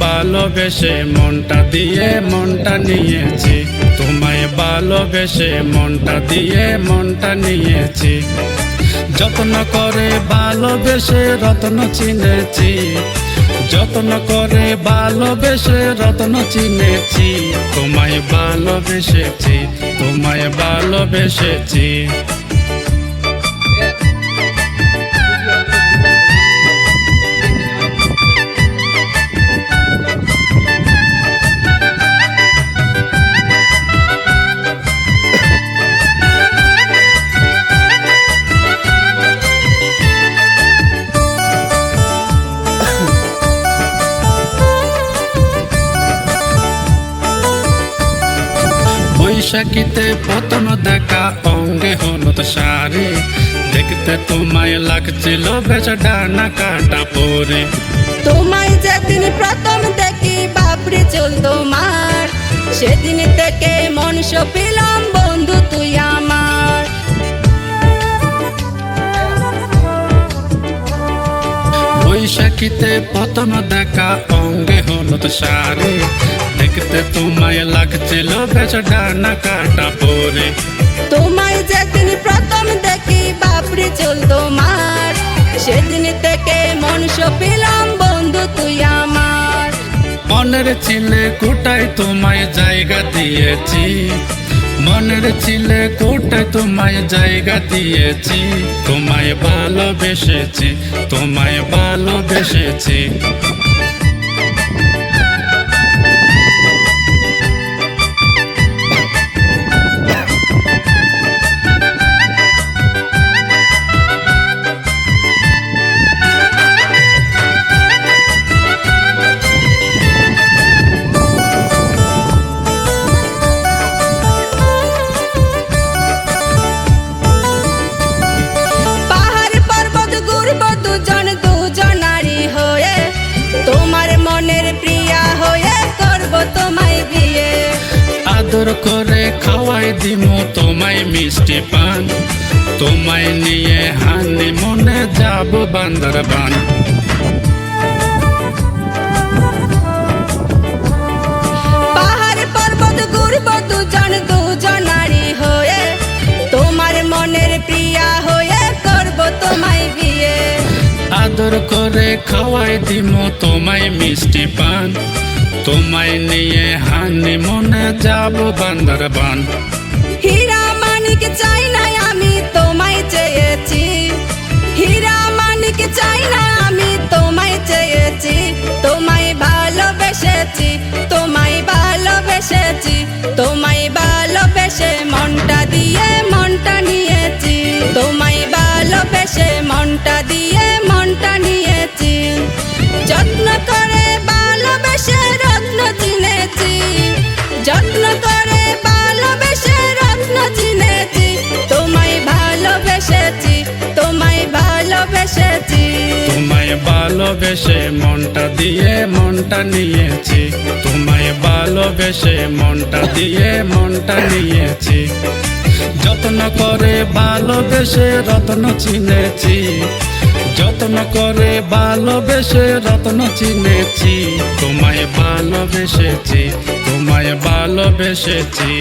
ভালোবেসে মনটা দিয়ে মনটা নিয়েছি। তোমায় ভালোবেসে মনটা দিয়ে মনটা নিয়েছি। যত্ন করে ভালোবেসে রত্ন চিনেছি। যত্ন করে ভালোবেসে রত্ন চিনেছি। তোমায় ভালোবেসেছি তোমায় ভালোবেসেছি বৈশাখীতে প্রথম দেখা অঙ্গে হলুদ শাড়ি দেখতে তোমায় লাগছিল বেশ ডানা কাটা পরে। তোমায় যেদিন প্রথম দেখি বাপরে চল তোমার সেদিন থেকে মন সপিলাম বন্ধু তুই আমার। বৈশাখীতে প্রথম দেখা অঙ্গে হলুদ শাড়ি দেখতে তোমায় লাগছিল বেশ ডানা কাটা পরে। তোমায় যেদিন প্রথম দেখি বাপরে চল তোমার। সেদিন থেকে মন সপিলাম বন্ধু তুই আমার। মনের ছিলে কোটায় তোমায় জায়গা দিয়েছি। মনের ছিলে কোটায় তোমায় জায়গা দিয়েছি। তোমায় ভালোবেসেছি তোমায় ভালোবেসেছি। মিষ্টি পান। তোমায় নিয়ে হানি মনে যাব বান্দরবান। পাহাড় পর্বত ঘুরব দুজন দুজনারি হয়ে তোমার মনের প্রিয়া হয়ে করব তোমায় বিয়ে। আদর করে খাওয়াই দিম তোমায় মিষ্টি পান। তোমায় নিয়ে হানি মনে যাব বান্দরবান। মানিক চাই না আমি তোমায় চেয়েছি। হীরা মানিক চাই না আমি তোমায় চেয়েছি। তোমায় ভালোবেসেছি তোমায় ভালোবেসেছি, তোমায় ভালোবেসে মনটা দিয়ে মনটা নিয়েছি। তোমায় ভালোবেসে মনটা দিয়ে মনটা নিয়েছি। যত্ন করে ভালোবেসে মনটা দিয়ে মনটা নিয়েছি। তোমায় ভালোবেসে মনটা দিয়ে মনটা নিয়েছি। যত্ন করে ভালোবেসে রত্ন চিনেছি। যত্ন করে ভালোবেসে রত্ন চিনেছি। তোমায় ভালোবেসেছি তোমায় ভালোবেসেছি।